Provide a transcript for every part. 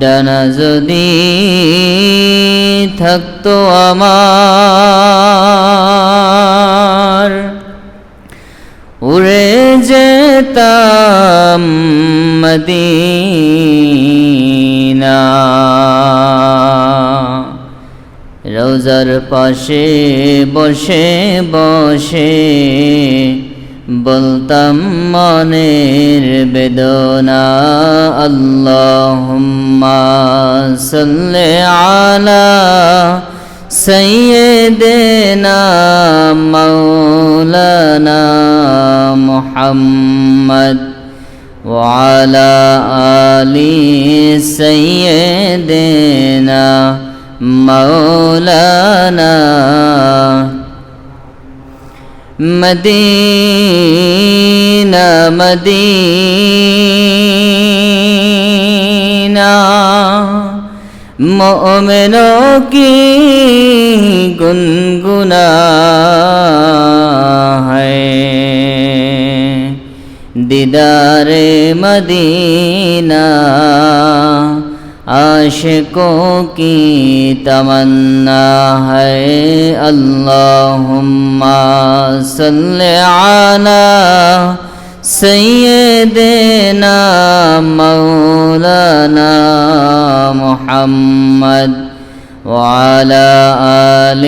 ডানা যদি থাকতো আমার উড়ে যেতাম মদিনা। রোজার পাশে বসে বসে বলতাম মনের বেদনা আল্লাহুম্মা সাল্লি আলা سيدنا مولانا محمد وعلى آل سيدنا مولانا মদিনা মদিনা। মোমেনো কি গুনগুনা দিদারে মদিনা। عاشقوں کی تمنا ہے اللہم صل على سیدنا مولانا محمد وعلى آل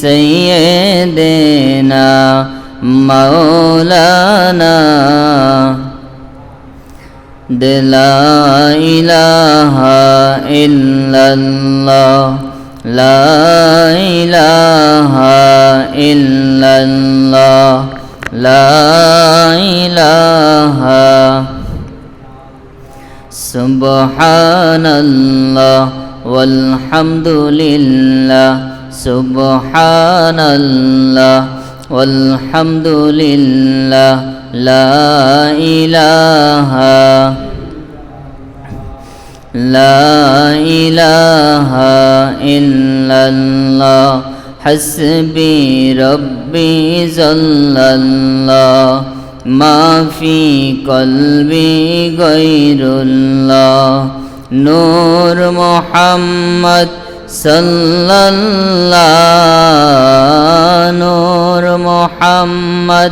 سيدنا مولانا لا إله الا الله لا إله الا الله لا إله سبحان الله والحمد لله سبحان الله والحمد لله لا إله لا إله إلا الله حسبي ربي جل الله ما في قلبي غير الله نور محمد صلى الله نور محمد